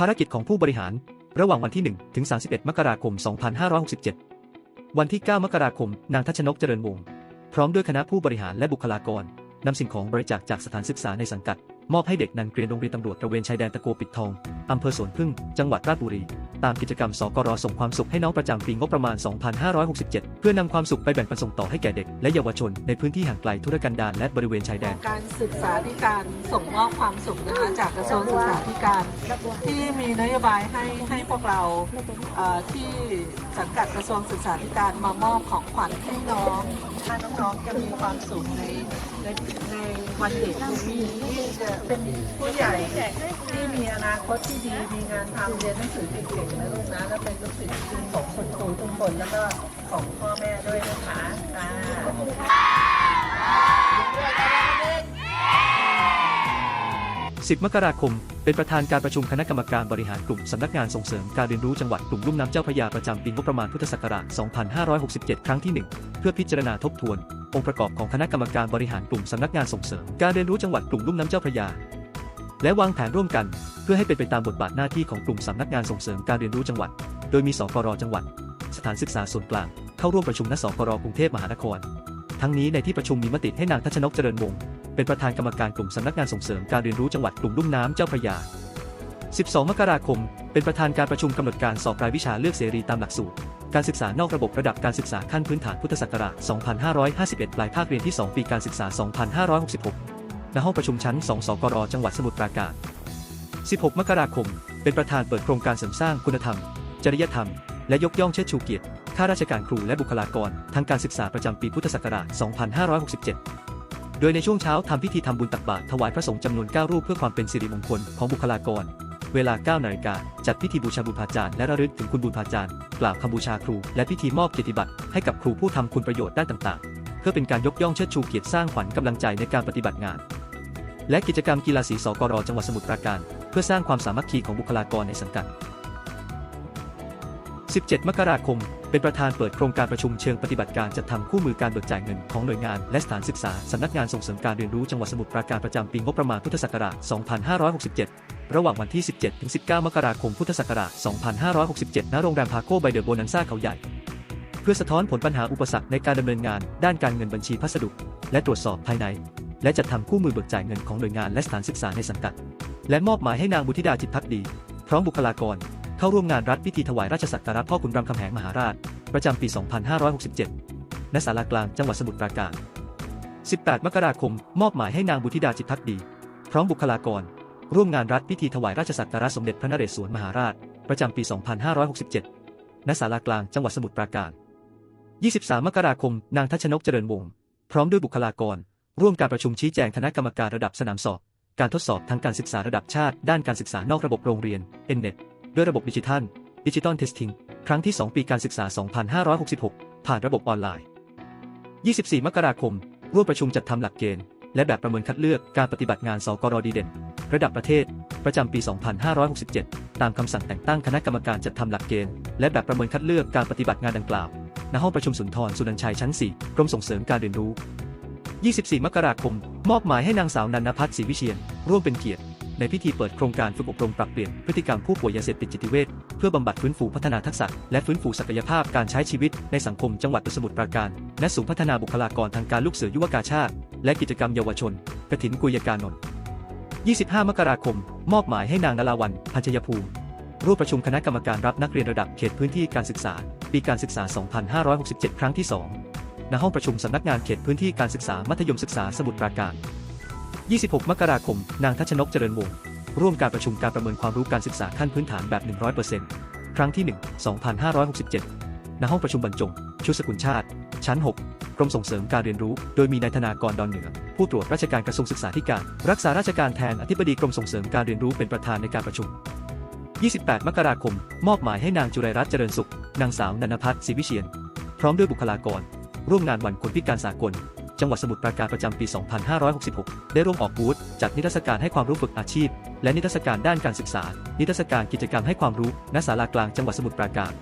ภารกิจของผู้บริหาร ระหว่างวันที่ 1 ถึง 31 มกราคม 2567 วันที่ 9 มกราคม นางทัชนกเจริญวงศ์พร้อมด้วยคณะผู้บริหารและบุคลากรนำสิ่งของบริจาคจากสถานศึกษาในสังกัด มอบให้เด็กนันเกรียนโรงเรียนตำรวจตระเวนชายแดนตะโกปิดทอง อำเภอสวนพึ่ง จังหวัดราชบุรี ตามกิจกรรมสกรส่งความสุขให้น้องประจำปีงบประมาณ 2567 เพื่อนำความสุขไปแบ่งปันส่งต่อให้แก่เด็ก และเยาวชน ในพื้นที่ห่างไกลทุรกันดารและบริเวณชายแดน การศึกษาธิการส่งมอบความสุขนะคะจากกระทรวงศึกษาธิการ ที่มีนโยบายให้ให้พวกเราที่สังกัดกระทรวงศึกษาธิการมามอบของขวัญให้น้องถ้าน้องๆจะมีความสุขในในในวันเด็กนี้ที่จะเป็นผู้ใหญ่ที่มีอนาคตที่ดีมีงานทำเรียนหนังสือเก่งๆนะลูกนะและเป็นลูกศิษย์ของคุณครูทุกคนแล้วก็ของพ่อแม่ด้วยนะคะอ่า 10 มกราคม เป็นประธานการประชุมคณะกรรมการบริหารกลุ่มสำนักงานส่งเสริมการเรียนรู้จังหวัดกลุ่มลุ่มน้ำเจ้าพระยาประจำปีงบประมาณพุทธศักราช 2567 ครั้งที่ 1 เพื่อพิจารณาทบทวน องค์ประกอบของคณะกรรมการบริหารกลุ่มสำนักงานส่งเสริมการเรียนรู้จังหวัดกลุ่มลุ่มน้ำเจ้าพระยา และวางแผนร่วมกัน เพื่อให้เป็นไปตามบทบาทหน้าที่ของกลุ่มสำนักงานส่งเสริมการเรียนรู้จังหวัด โดยมีสกรจังหวัด สถานศึกษาส่วนกลาง เข้าร่วมประชุมณสกรกรุงเทพมหานคร ทั้งนี้ในที่ประชุมมีมติให้นางทัชนกเจริญวงศ์ เป็นประธานกรรมการกลุ่มสำนักงานส่งเสริมการเรียนรู้จังหวัดกลุ่มลุ่มน้ำเจ้าพระยา 12 มกราคม เป็นประธานการประชุมกำหนดการสอบรายวิชาเลือกเสรีตามหลักสูตร การศึกษานอกระบบระดับการศึกษาขั้นพื้นฐานพุทธศักราช 2551 ปลายภาคเรียนที่ 2 ปีการศึกษา 2566 ณ ห้องประชุมชั้น 2 สกรจังหวัดสมุทรปราการ 16 มกราคม เป็นประธานเปิดโครงการเสริมสร้างคุณธรรม จริยธรรม และยกย่องเชิดชูเกียรติข้าราชการครูและบุคลากรทางการศึกษาประจำปีพุทธศักราช 2567 โดยในช่วงเช้าทำพิธีทำบุญตักบาตรถวายพระสงฆ์จำนวน 9 รูปเพื่อความเป็นสิริมงคลของบุคลากร เวลา 9 นาฬิกาจัดพิธีบูชาบุญพาจารย์และระลึกถึงคุณบุญพาจารย์ กล่าวคำบูชาครู และพิธีมอบเกียรติบัตรให้กับครูผู้ทำคุณประโยชน์ด้านต่างๆ เพื่อเป็นการยกย่องเชิดชูเกียรติสร้างขวัญกำลังใจในการปฏิบัติงาน และกิจกรรมกีฬาสีสกรจังหวัดสมุทรปราการ เพื่อสร้างความสามัคคีของบุคลากรในสังกัด 17 มกราคม เป็นประธานเปิดโครงการประชุมเชิงปฏิบัติการจัดทำคู่มือการเบิกจ่ายเงินของหน่วยงานและสถานศึกษาสำนักงานส่งเสริมการเรียนรู้จังหวัดสมุทรปราการประจำปีงบประมาณพุทธศักราช 2567 ระหว่างวันที่ 17 ถึง 19 มกราคมพุทธศักราช 2567 ณ โรงแรมพาโก้ไบเดอร์โบนันซ่าเขาใหญ่ เพื่อสะท้อนผลปัญหาอุปสรรคในการดำเนินงาน ด้านการเงินบัญชีพัสดุ และตรวจสอบภายใน และจัดทำคู่มือเบิกจ่ายเงินของหน่วยงานและสถานศึกษาในสังกัด และมอบหมายให้นางบุธิดาจิตพักดี พร้อมบุคลากร เข้าร่วมงานรัฐพิธีถวายราชสักการะพ่อขุนรามคำแหงมหาราช ประจำปี 2567 ณ ศาลากลางจังหวัดสมุทรปราการ 18 มกราคม มอบหมายให้นางบุธิดาจิตพักดี พร้อมบุคลากร ร่วมงานรัฐพิธีถวายราชสักการะสมเด็จพระนเรศวรมหาราช ประจำปี 2567 ณ ศาลากลางจังหวัดสมุทรปราการ 23 มกราคม นางทัชนกเจริญวงศ์พร้อมด้วยบุคลากร ร่วมการประชุมชี้แจงคณะกรรมการระดับสนามสอบ การทดสอบทางการศึกษาระดับชาติ ด้านการศึกษานอกระบบโรงเรียน NNET ด้วยระบบดิจิทัลดิจิตอลเทสติ้งครั้งที่ 2 ปีการศึกษา 2566 ผ่านระบบออนไลน์ 24 มกราคม ร่วมประชุมจัดทำหลักเกณฑ์ และแบบประเมินคัดเลือกการปฏิบัติงานสกรดีเด่น ระดับประเทศ ประจำปี 2567 ตามคำสั่งแต่งตั้งคณะกรรมการจัดทำหลักเกณฑ์ และแบบประเมินคัดเลือกการปฏิบัติงานดังกล่าว ณ ห้องประชุมสุนทรสุนันชัยชั้น 4 กรมส่งเสริมการเรียนรู้ 24 มกราคม มอบหมายให้นางสาวนันนพัฒน์ศรีวิเชียน ร่วมเป็นเกียรติ ในพิธีเปิดโครงการฝึกอบรมปรับเปลี่ยนพฤติกรรมผู้ป่วยยาเสพติดจิตเวชเพื่อบำบัดฟื้นฟูพัฒนาทักษะ และฟื้นฟูศักยภาพการใช้ชีวิตในสังคมจังหวัดสมุทรปราการ และศูนย์พัฒนาบุคลากรทางการลูกเสือยุวกาชาติ และกิจกรรมเยาวชนกฐินกุยการนนท์25 มกราคม มอบหมายให้นางนราวันพันชยภูมิร่วมประชุมคณะกรรมการรับนักเรียนระดับเขตพื้นที่การศึกษา ปีการศึกษา 2567 ครั้งที่ 2 ณ ห้องประชุมสำนักงานเขตพื้นที่การศึกษามัธยมศึกษาสมุทรปราการ 26 มกราคม นางทัชนกเจริญวงศ์ร่วมการประชุมการประเมินความรู้การศึกษาขั้นพื้นฐานแบบ 100%ครั้งที่ 1 2567 ณ ห้องประชุมบรรจง ชุดสกุลชาติ ชั้น 6 กรมส่งเสริมการเรียนรู้ โดยมีนายธนากรดอนเหนือ ผู้ตรวจราชการกระทรวงศึกษาธิการ รักษาราชการแทนอธิบดีกรมส่งเสริมการเรียนรู้เป็นประธานในการประชุม 28 มกราคม มอบหมายให้นางจุไรรัตน์เจริญสุข นางสาวนันพัฒน์ศรีวิเชียน พร้อมด้วยบุคลากร ร่วมงานวันคนพิการสากล จังหวัดสมุทรปราการประจำปี 2566 ได้ร่วมออกบูธจัดนิทรรศการให้ความรู้ฝึกอาชีพ และนิทรรศการด้านการศึกษา นิทรรศการกิจกรรมให้ความรู้ณศาลากลางจังหวัดสมุทรปราการ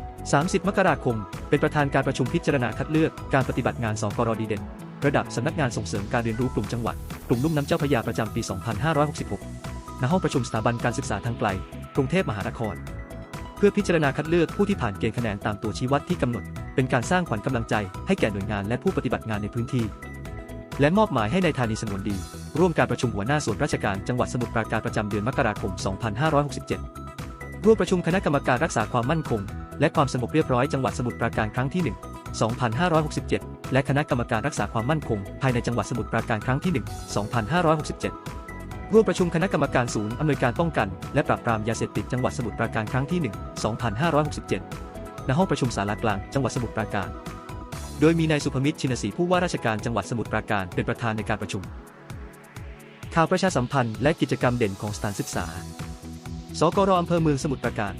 30 มกราคม เป็นประธานการประชุมพิจารณาคัดเลือกการปฏิบัติงานสกรดีเด่นระดับสำนักงานส่งเสริมการเรียนรู้กลุ่มจังหวัด กลุ่มลุ่มน้ำเจ้าพระยาประจำปี 2566 ณ ห้องประชุมสถาบันการศึกษาทางไกล กรุงเทพมหานคร เพื่อพิจารณาคัดเลือกผู้ที่ผ่านเกณฑ์คะแนนตามตัวชี้วัดที่กำหนด เป็นการสร้างขวัญกำลังใจให้แก่หน่วยงานและผู้ปฏิบัติงานในพื้นที่ และมอบหมายให้ในายธานีสงวนดี ร่วมการประชุมหัวหน้าส่วนราชการจังหวัดสมุทรปราการประจำเดือนมกราคม 2567 ร่วมประชุมคณะกรรมการรักษาความมั่นคง และความสงบเรียบร้อยจังหวัดสมุทรปราการครั้งที่ 1 2567 และคณะกรรมการรักษาความมั่นคง ภายในจังหวัดสมุทรปราการครั้งที่ 1 2567ร่วมประชุมคณะกรรมการศูนย์อำนวยการป้องกัน และปราบปรามยาเสพติดจังหวัดสมุทรปราการครั้งที่ 1 2567 ณห้องประชุมศาลากลางจังหวัดสมุทรปราการ โดยมีนายสุภมิตรชินศรีผู้ว่าราชการจังหวัดสมุทรปราการเป็นประธานในการประชุม ข่าวประชาสัมพันธ์และกิจกรรมเด่นของสถานศึกษา สกรอำเภอเมืองสมุทรปราการ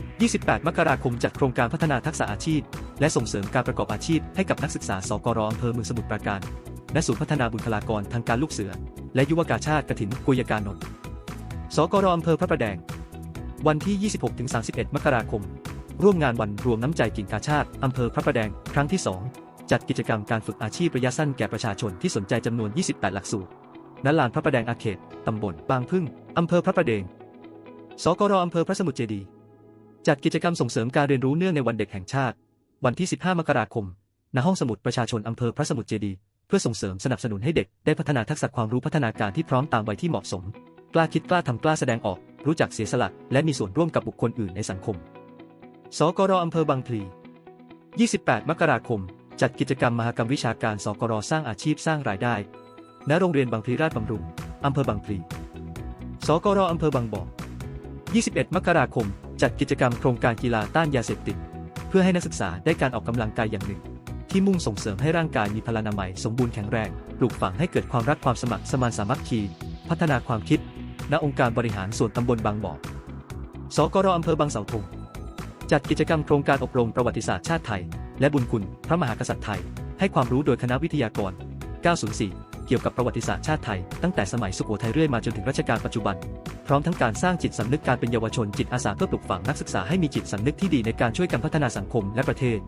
28 มกราคมจัดโครงการพัฒนาทักษะอาชีพ และส่งเสริมการประกอบอาชีพให้กับนักศึกษา สกรอำเภอเมืองสมุทรปราการ และศูนย์พัฒนาบุคลากรทางการลูกเสือ และยุวกาชาติกฐินกุยการนนท์สกรอำเภอพระประแดง วันที่ 26-31 มกราคม ร่วมงานวันรวมน้ำใจกิ่งกาชาติ อำเภอพระประแดง ครั้งที่ 2 จัดกิจกรรมการฝึกอาชีพระยะสั้นแก่ประชาชนที่สนใจจำนวน 28 หลักสูตร ณ ลานพระประแดงอาเขต ตำบลบางพึ่ง อำเภอพระประแดง สกรอำเภอพระสมุทรเจดี จัดกิจกรรมส่งเสริมการเรียนรู้เนื่องในวันเด็กแห่งชาติ วันที่ 15 มกราคม ณ ห้องสมุดประชาชนอำเภอพระสมุทรเจดี เพื่อส่งเสริมสนับสนุนให้เด็กได้พัฒนาทักษะความรู้พัฒนาการที่พร้อมตามวัยที่เหมาะสม กล้าคิดกล้าทำกล้าแสดงออก รู้จักเสียสละ และมีส่วนร่วมกับบุคคลอื่นในสังคม สกรอำเภอบางพลี 28 มกราคม จัดกิจกรรมมหกรรมวิชาการสกรสร้างอาชีพสร้างรายได้ ณ โรงเรียนบางพลีราชบำรุง อำเภอบางพลี สกรอำเภอบางบ่อ 21 มกราคม จัดกิจกรรมโครงการกีฬาต้านยาเสพติด เพื่อให้นักศึกษาได้การออกกำลังกายอย่างหนึ่ง ที่มุ่งส่งเสริมให้ร่างกายมีพลานามัยสมบูรณ์แข็งแรง ปลูกฝังให้เกิดความรักความสมัครสมานสามัคคี พัฒนาความคิด ณ องค์การบริหารส่วนตำบลบางบ่อ สกรอำเภอบางเสาธง จัดกิจกรรมโครงการอบรมประวัติศาสตร์ชาติไทย และบุญคุณ พระมหากษัตริย์ไทย ให้ความรู้โดยคณะวิทยากร 904 เกี่ยวกับประวัติศาสตร์ชาติไทย ตั้งแต่สมัยสุโขทัยเรื่อยมาจนถึงรัชกาลปัจจุบัน พร้อมทั้งการสร้างจิตสำนึกการเป็นเยาวชนจิตอาสาเพื่อปลุกฝังนักศึกษาให้มีจิตสำนึกที่ดีในการช่วยกันพัฒนาสังคมและประเทศ